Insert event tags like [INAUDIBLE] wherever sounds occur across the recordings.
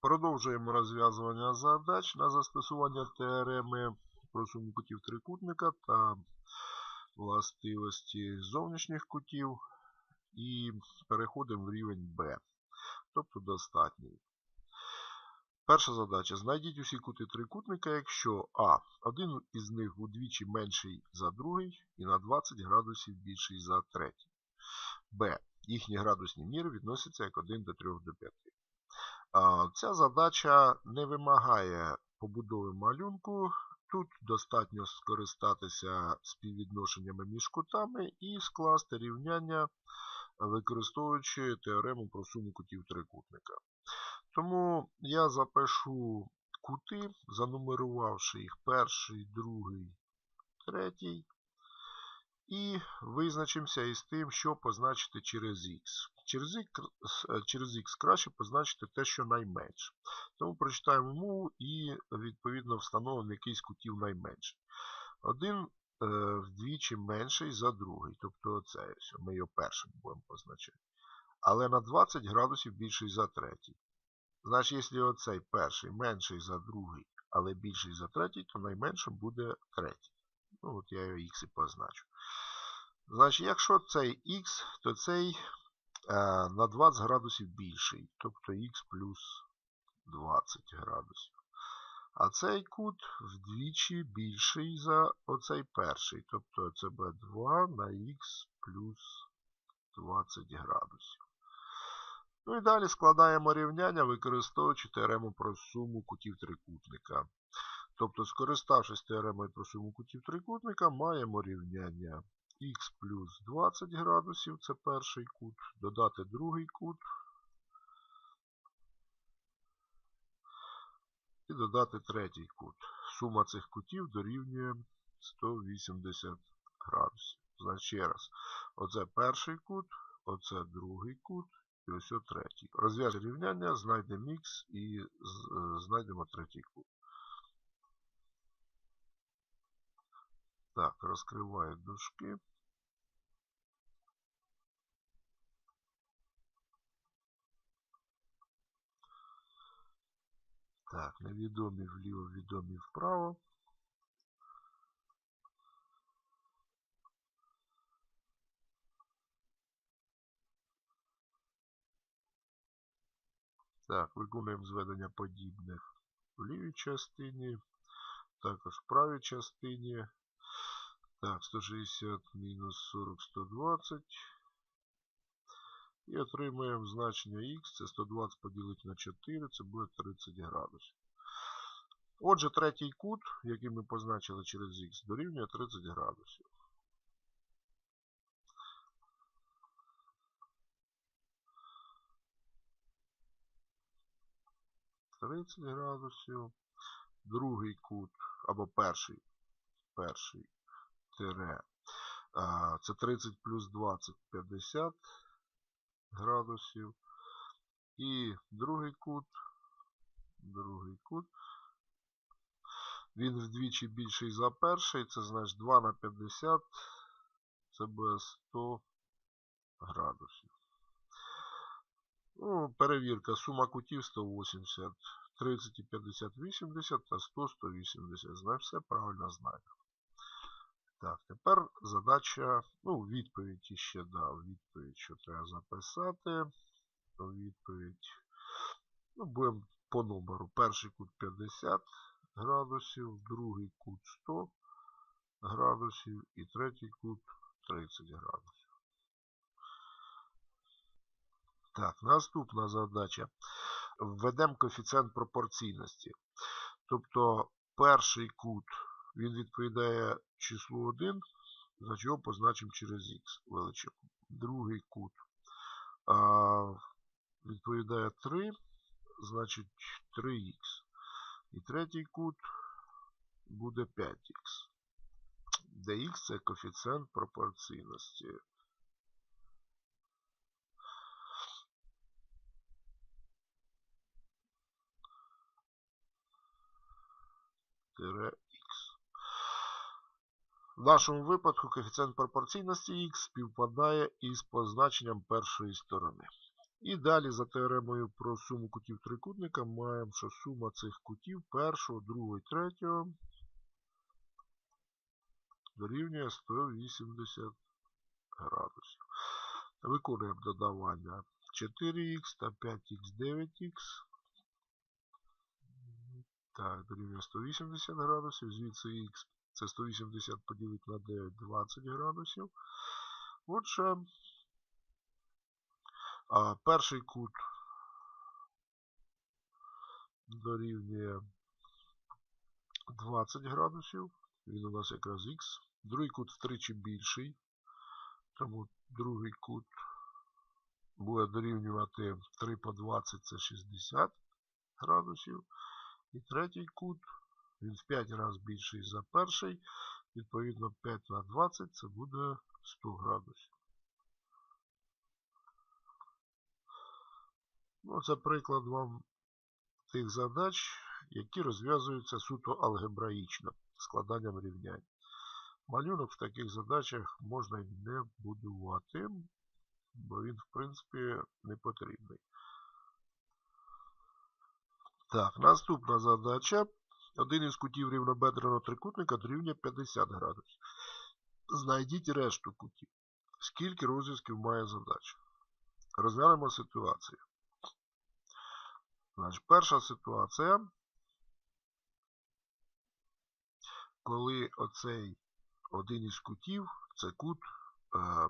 Продовжуємо розв'язування задач на застосування теореми про суму кутів трикутника та властивості зовнішніх кутів. І переходимо в рівень Б, тобто достатній. Перша задача. Знайдіть усі кути трикутника, якщо А. Один із них удвічі менший за другий і на 20 градусів більший за третій. Б. Їхні градусні міри відносяться як 1 до 3 до 5. Ця задача не вимагає побудови малюнку. Тут достатньо скористатися співвідношеннями між кутами і скласти рівняння, використовуючи теорему про суму кутів трикутника. Тому я запишу кути, занумерувавши їх перший, другий, третій. І визначимося із тим, що позначити через Х. Через Х, через Х краще позначити те, що найменше. Тому прочитаємо мову і, відповідно, встановимо якийсь кутів найменше. Один е, вдвічі менший за другий. Тобто оце, ми його першим будемо позначати. Але на 20 градусів більший за третій. Значить, якщо оцей перший менший за другий, але більший за третій, то найменшим буде третій. Ну, от я його Х і позначу. Значить, якщо цей Х, то цей е, на 20 градусів більший. Тобто Х плюс 20 градусів. А цей кут вдвічі більший за оцей перший. Тобто це буде 2 на х плюс 20 градусів. Ну і далі складаємо рівняння, використовуючи теорему про суму кутів трикутника. Тобто, скориставшись теоремою про суму кутів трикутника, маємо рівняння х плюс 20 градусів, це перший кут, додати другий кут і додати третій кут. Сума цих кутів дорівнює 180 градусів. Значить, ще раз, оце перший кут, оце другий кут і ось третій. Розв'яжемо рівняння, знайдемо х і знайдемо третій кут. Так, розкриваю дужки. Так, невідомі вліво, відомі вправо. Так, виконуємо зведення подібних в лівій частині, також в правій частині. Так, 160 мінус 40, 120. І отримуємо значення х, це 120 поділити на 4, це буде 30 градусів. Отже, третій кут, який ми позначили через х, дорівнює 30 градусів. Тридцять градусів. Другий кут, або перший, перший тире. Це 30 плюс 20 50 градусів. І другий кут, другий кут. Він вдвічі більший за перший, це значить 2 на 50, це буде 100 градусів. Ну, Перевірка, сума кутів 180, 30 і 50, 80 та 100, 180. Знаю, все правильно знаю. Так, тепер задача, ну, відповідь ще дав. Відповідь, що треба записати. Відповідь. Ну, будемо по номеру. Перший кут 50 градусів, другий кут 100 градусів і третій кут 30 градусів. Так, наступна задача. Введемо коефіцієнт пропорційності. Тобто перший кут він відповідає числу 1, значить його позначимо через х величину. Другий кут а, відповідає 3, значить 3х. І третій кут буде 5х. Де х це коефіцієнт пропорційності. Тире в нашому випадку коефіцієнт пропорційності х співпадає із позначенням першої сторони. І далі за теоремою про суму кутів трикутника маємо, що сума цих кутів першого, другого і третього дорівнює 180 градусів. Виконуємо додавання 4х та 5х 9х. Так, дорівнює 180 градусів. Звідси х це 180 поділити на 9 20 градусів. Отже, а перший кут дорівнює 20 градусів. Він у нас якраз х. Другий кут втричі більший. Тому другий кут буде дорівнювати 3 по 20 це 60 градусів. І третій кут, він в 5 разів більший за перший. Відповідно, 5 на 20 це буде 100 градусів. Ну, Це приклад вам тих задач, які розв'язуються суто алгебраїчно, складанням рівнянь. Малюнок в таких задачах можна не будувати, бо він, в принципі, не потрібний. Так, наступна задача. Один із кутів рівнобедреного трикутника дорівнює 50 градусів. Знайдіть решту кутів. Скільки розв'язків має задача? Розглянемо ситуацію. Значить, Перша ситуація, коли оцей один із кутів це кут е,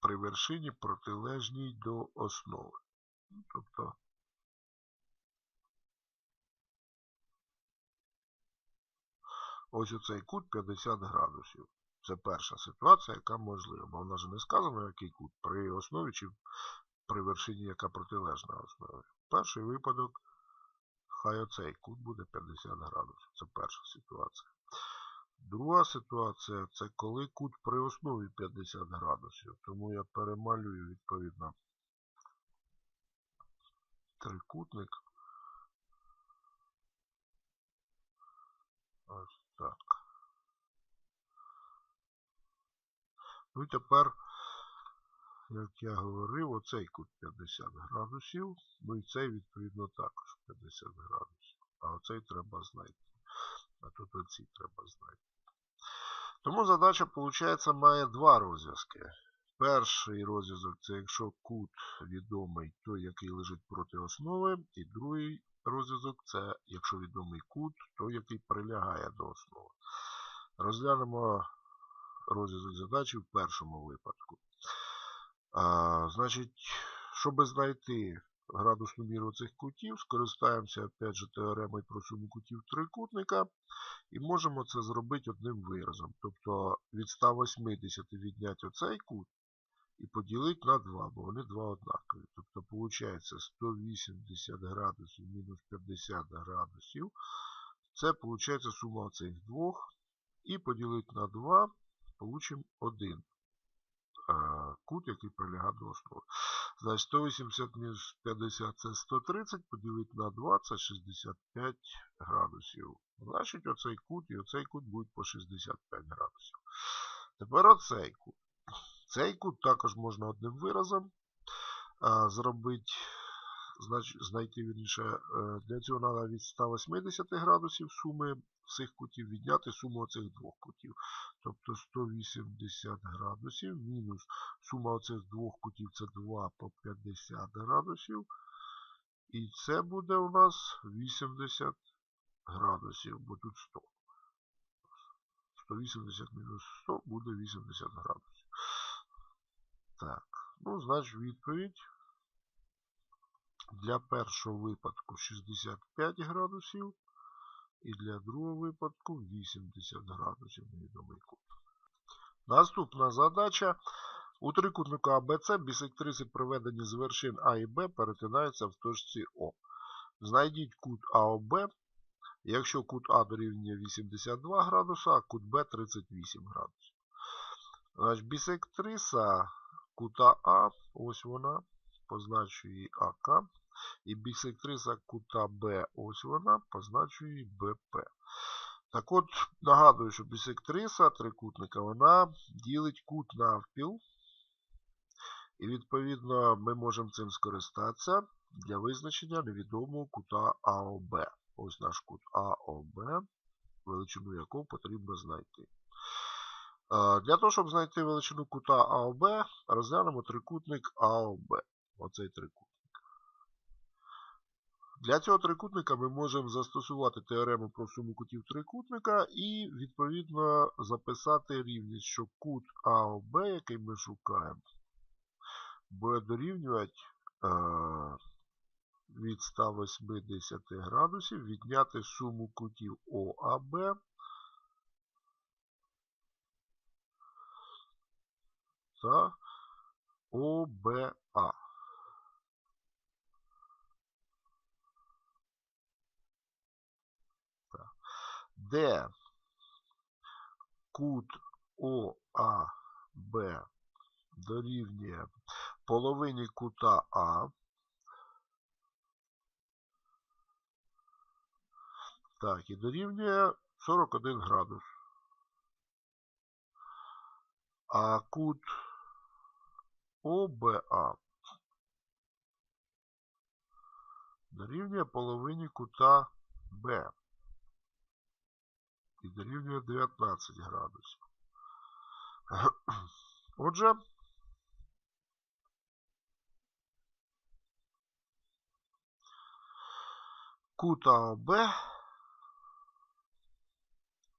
при вершині протилежній до основи. Тобто ось оцей кут 50 градусів. Це перша ситуація, яка можлива. Бо вона ж не сказано, який кут при основі чи при вершині, яка протилежна основі. Перший випадок, хай оцей кут буде 50 градусів. Це перша ситуація. Друга ситуація це коли кут при основі 50 градусів. Тому я перемалюю відповідно трикутник. Ось так. Ну і тепер, як я говорив, оцей кут 50 градусів. Ну і цей, відповідно, також 50 градусів. А оцей треба знайти. А тут оці треба знайти. Тому задача, виходить, має два розв'язки. Перший розв'язок це якщо кут відомий той, який лежить проти основи. І другий розв'язок це якщо відомий кут, той, який прилягає до основи. Розглянемо розв'язок задачі в першому випадку. А, Значить, щоб знайти градусну міру цих кутів, скористаємося опять же, теоремою про суму кутів трикутника. І можемо це зробити одним виразом. Тобто від 180 відняти оцей кут і поділити на 2, бо вони два однакові. Тобто, виходить 180 градусів мінус 50 градусів. Це виходить сума цих двох. І поділити на 2, получимо 1 кут, який прилягає до основи. Значить, 180 мінус 50 це 130, поділити на 2 це 65 градусів. Значить, оцей кут і оцей кут будуть по 65 градусів. Тепер оцей кут. Цей кут також можна одним виразом зробити, знайти вірніше, е, для цього треба від 180 градусів суми всіх кутів відняти суму оцих двох кутів. Тобто 180 градусів мінус сума оцих двох кутів це 2 по 50 градусів. І це буде у нас 80 градусів, бо тут 100. 180 мінус 100 буде 80 градусів. Так, ну, значить, відповідь. Для першого випадку 65 градусів. І для другого випадку 80 градусів невідомий кут. Наступна задача. У трикутнику АБЦ бісектриси, проведені з вершин А і Б, перетинаються в точці О. Знайдіть кут АОБ, якщо кут А дорівнює 82 градуса, а кут Б 38 градусів. Значить, Бісектриса кута А, ось вона, позначує АК. І бісектриса кута Б, ось вона, позначує БП. Так от, нагадую, що бісектриса трикутника, вона ділить кут навпіл. І відповідно ми можемо цим скористатися для визначення невідомого кута АОБ. Ось наш кут АОБ, величину якого потрібно знайти. Для того, щоб знайти величину кута АОБ, розглянемо трикутник АОБ. Оцей трикутник. Для цього трикутника ми можемо застосувати теорему про суму кутів трикутника і, відповідно, записати рівність, що кут АОБ, який ми шукаємо, буде дорівнювати е, від 180 градусів, відняти суму кутів ОАБ та ОБА. де кут ОАБ дорівнює половині кута А. Так, і дорівнює 41 градус. А кут ОБА дорівнює половині кута Б і дорівнює 19 градусів. Отже, кут АОБ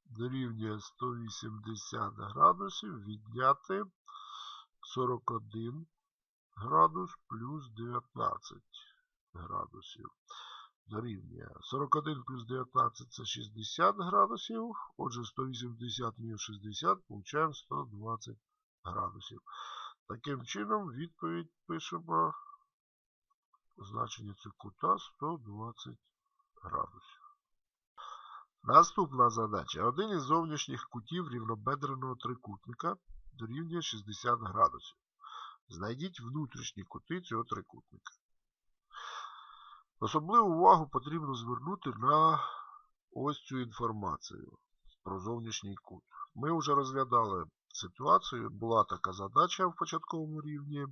дорівнює 180 градусів відняти 41 градус плюс 19 градусів дорівнює 41 плюс 19 це 60 градусів. Отже, 180 мінус 60 получаємо 120 градусів. Таким чином, відповідь пишемо значення цього кута 120 градусів. Наступна задача. Один із зовнішніх кутів рівнобедреного трикутника дорівнює 60 градусів. Знайдіть внутрішні кути цього трикутника. Особливу увагу потрібно звернути на ось цю інформацію про зовнішній кут. Ми вже розглядали ситуацію, була така задача в початковому рівні, е,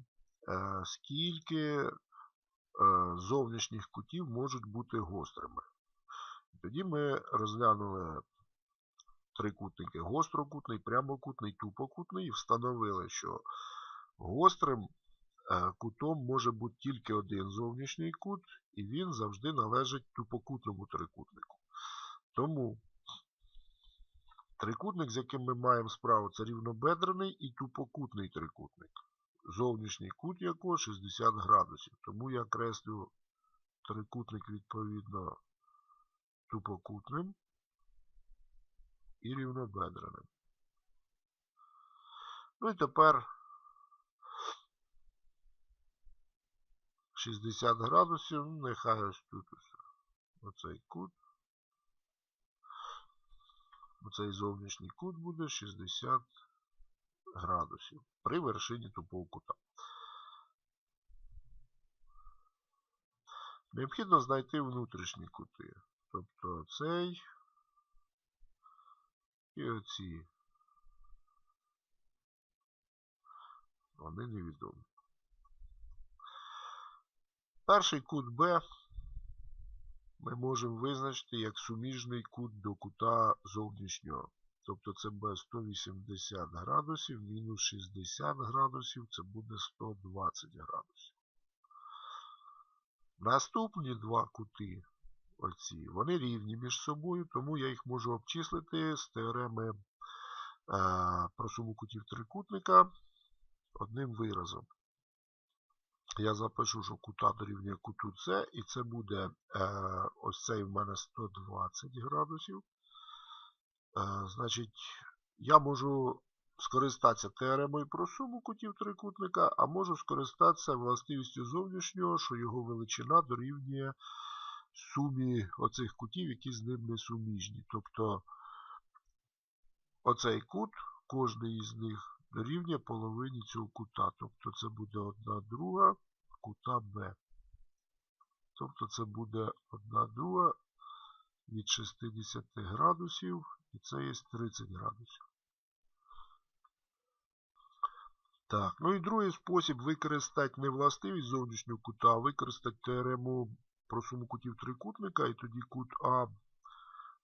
скільки е, зовнішніх кутів можуть бути гострими. Тоді ми розглянули трикутники гострокутний, прямокутний, тупокутний і встановили, що гострим Е, кутом може бути тільки один зовнішній кут, і він завжди належить тупокутному трикутнику. Тому трикутник, з яким ми маємо справу, це рівнобедрений і тупокутний трикутник. Зовнішній кут якого 60 градусів. Тому я креслю трикутник відповідно тупокутним і рівнобедреним. Ну і тепер 60 градусів, нехай ось тут ось оцей кут. Оцей зовнішній кут буде 60 градусів при вершині тупого кута. Необхідно знайти внутрішні кути. Тобто цей і оці. Вони невідомі. Перший кут Б ми можемо визначити як суміжний кут до кута зовнішнього. Тобто це Б 180 градусів, мінус 60 градусів, це буде 120 градусів. Наступні два кути, оці, вони рівні між собою, тому я їх можу обчислити з теореми е, про суму кутів трикутника одним виразом я запишу, що кута дорівнює куту С, і це буде е, ось цей в мене 120 градусів. Е, Значить, я можу скористатися теоремою про суму кутів трикутника, а можу скористатися властивістю зовнішнього, що його величина дорівнює сумі оцих кутів, які з ним не суміжні. Тобто оцей кут, кожний із них дорівнює половині цього кута. Тобто це буде одна друга кута Б. Тобто це буде одна друга від 60 градусів, і це є 30 градусів. Так, ну і другий спосіб використати не властивість зовнішнього кута, а використати теорему про суму кутів трикутника, і тоді кут А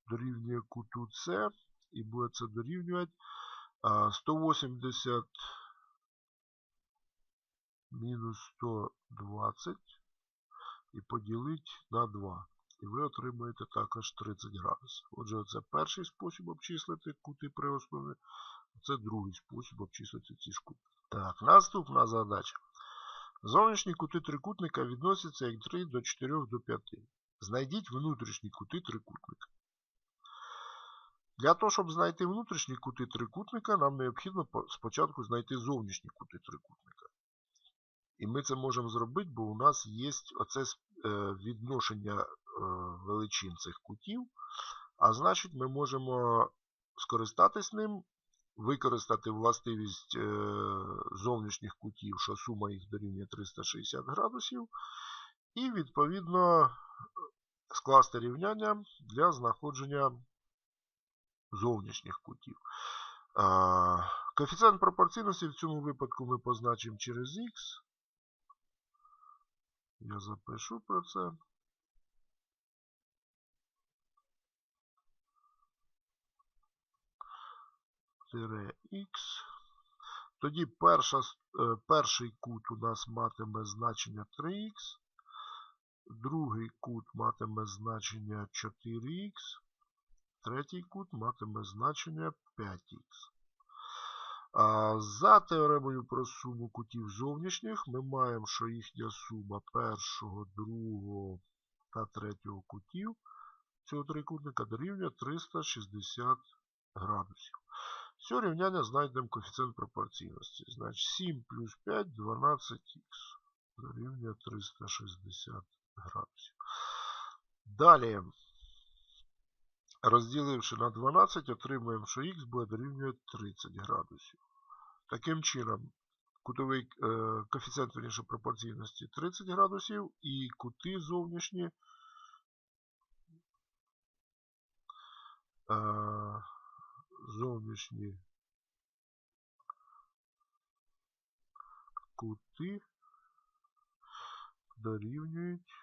дорівнює куту С, і буде це дорівнювати 180 мінус 120 і поділити на 2. І ви отримаєте також 30 градусів. Отже, це перший спосіб обчислити кути при основі, а це другий спосіб обчислити ці ж кути. Так, наступна задача. Зовнішні кути трикутника відносяться як 3 до 4 до 5. Знайдіть внутрішні кути трикутника. Для того, щоб знайти внутрішні кути трикутника, нам необхідно спочатку знайти зовнішні кути трикутника. І ми це можемо зробити, бо у нас є оце відношення величин цих кутів. А значить, ми можемо скористатись ним, використати властивість зовнішніх кутів, що сума їх дорівнює 360 градусів. І, відповідно, скласти рівняння для знаходження зовнішніх кутів. Коефіцієнт пропорційності в цьому випадку ми позначимо через х. Я запишу про це. Х. Тоді перша, перший кут у нас матиме значення 3х, другий кут матиме значення 4х, третій кут матиме значення 5х. За теоремою про суму кутів зовнішніх ми маємо, що їхня сума першого, другого та третього кутів цього трикутника дорівнює 360 градусів. Цього рівняння знайдемо коефіцієнт пропорційності. Значить 7 плюс 5 12х дорівнює 360 градусів. Далі, розділивши на 12, отримуємо, що х буде дорівнює 30 градусів. Таким чином, кутовий е, коефіцієнт верніше, пропорційності 30 градусів і кути зовнішні е, зовнішні кути дорівнюють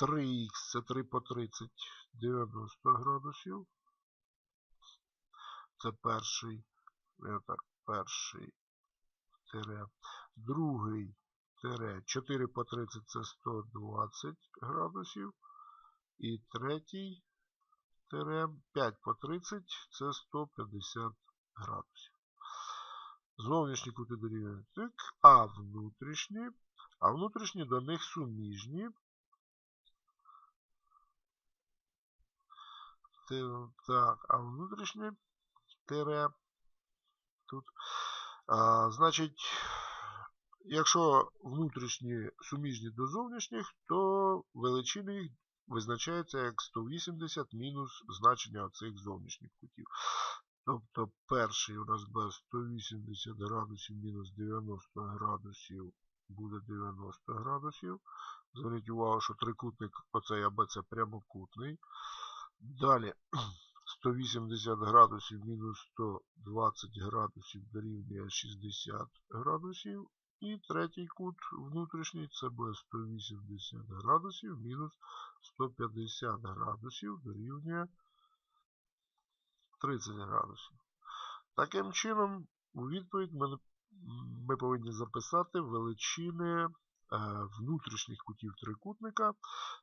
3х це 3 по 30 90 градусів. Це перший, так, перший тире. Другий тире 4 по 30 це 120 градусів. І третій тире 5 по 30 це 150 градусів. Зовнішні кути дорівнюють а внутрішні, а внутрішні до них суміжні. Так, а внутрішні тире тут. А, Значить, якщо внутрішні суміжні до зовнішніх, то величини їх визначаються як 180 мінус значення оцих зовнішніх кутів. Тобто перший у нас буде 180 градусів мінус 90 градусів буде 90 градусів. Зверніть увагу, що трикутник оцей АБЦ прямокутний. Далі [CLEARS THROAT] 180 градусів мінус 120 градусів дорівнює 60 градусів. І третій кут внутрішній це буде 180 градусів мінус 150 градусів дорівнює 30 градусів. Таким чином, у відповідь ми, ми повинні записати величини е, внутрішніх кутів трикутника.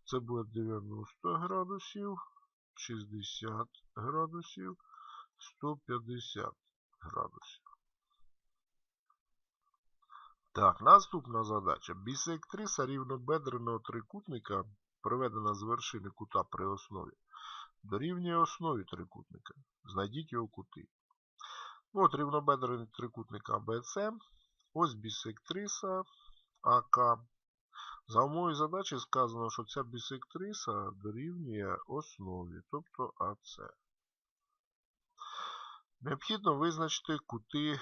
Це буде 90 градусів, 60 градусів, 150 градусів. Так, наступна задача. Бісектриса рівнобедреного трикутника, проведена з вершини кута при основі, дорівнює основі трикутника. Знайдіть його кути. От рівнобедрений трикутник АБЦ. Ось бісектриса АК. За умовою задачі сказано, що ця бісектриса дорівнює основі, тобто АЦ. Необхідно визначити кути е,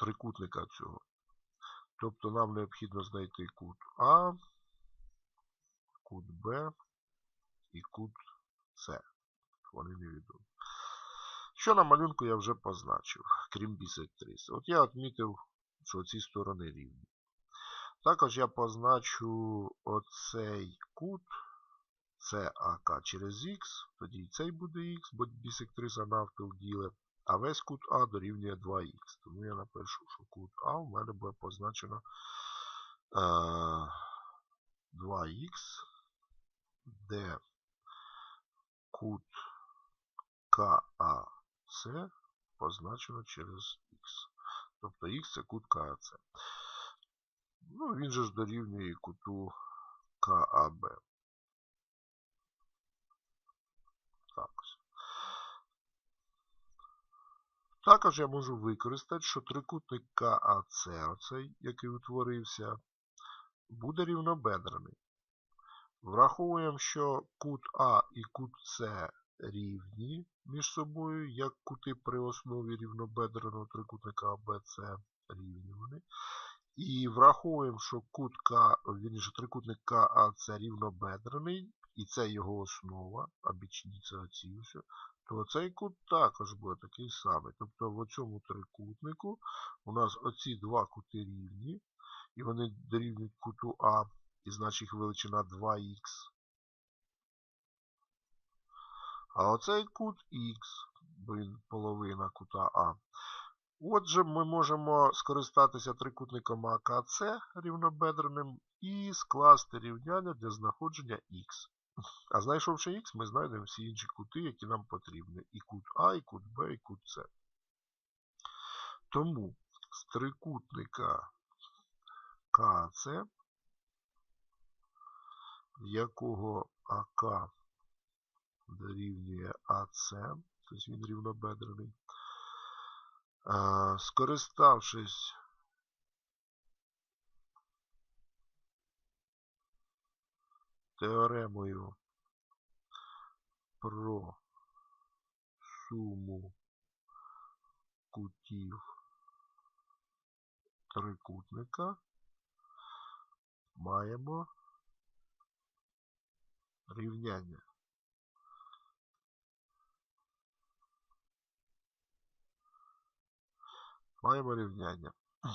трикутника цього. Тобто нам необхідно знайти кут А, кут Б і кут С. Вони невідомі. Що на малюнку я вже позначив, крім бісектриси. От я відмітив, що ці сторони рівні. Також я позначу оцей кут, АК через Х, тоді і цей буде Х, бо бісектриса навпіл ділить, а весь кут А дорівнює 2х. Тому я напишу, що кут А в мене буде позначено е, 2х, де кут КАЦ позначено через Х. Тобто Х це кут КАЦ. Ну, він же ж дорівнює куту КАБ. Так. Також я можу використати, що трикутник КАЦ, оцей, який утворився, буде рівнобедрений. Враховуємо, що кут А і кут С рівні між собою, як кути при основі рівнобедреного трикутника АБЦ рівні вони. І враховуємо, що кут К, вірніше, трикутник КАЦ рівнобедрений, і це його основа, а бічні це оці то цей кут також буде такий самий. Тобто в цьому трикутнику у нас оці два кути рівні, і вони дорівнюють куту А, і значить їх величина 2х. А оцей кут Х, бо він половина кута А. Отже, ми можемо скористатися трикутником АКЦ рівнобедреним і скласти рівняння для знаходження Х. А знайшовши Х, ми знайдемо всі інші кути, які нам потрібні. І кут А, і кут Б, і кут С. Тому з трикутника КАЦ, якого АК дорівнює АЦ, тобто він рівнобедрений, скориставшись теоремою про суму кутів трикутника, маємо рівняння. Маємо рівняння. [CLEARS THROAT]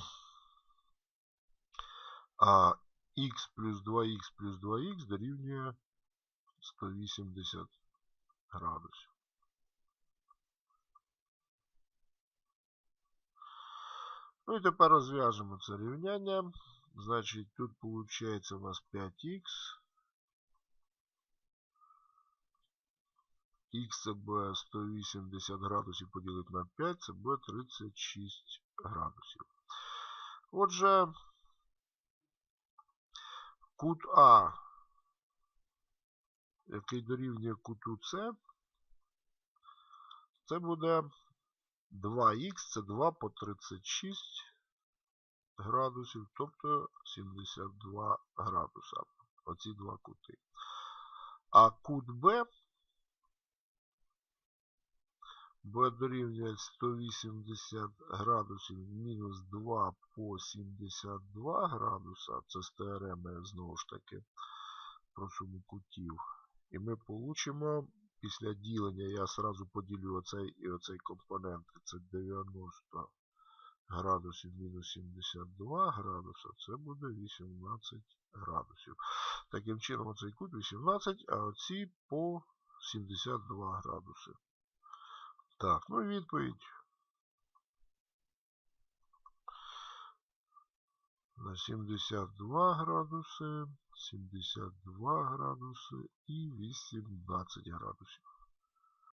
А х плюс 2х плюс 2х дорівнює 180 градусів. Ну і тепер розв'яжемо це рівняння. Значить, тут виходить у нас 5х. Х це буде 180 градусів поділити на 5, це буде 36 градусів. Отже, кут А, який дорівнює куту С, це буде 2х, це 2 по 36 градусів, тобто 72 градуса. Оці два кути. А кут Б буде дорівнює 180 градусів мінус 2 по 72 градуса. Це з теореми, знову ж таки, про суму кутів. І ми получимо після ділення, я сразу поділю оцей і оцей компонент. Це 90 градусів мінус 72 градуса, це буде 18 градусів. Таким чином, оцей кут 18, а оці по 72 градуси. Так, ну і відповідь. На 72 градуси, 72 градуси і 18 градусів.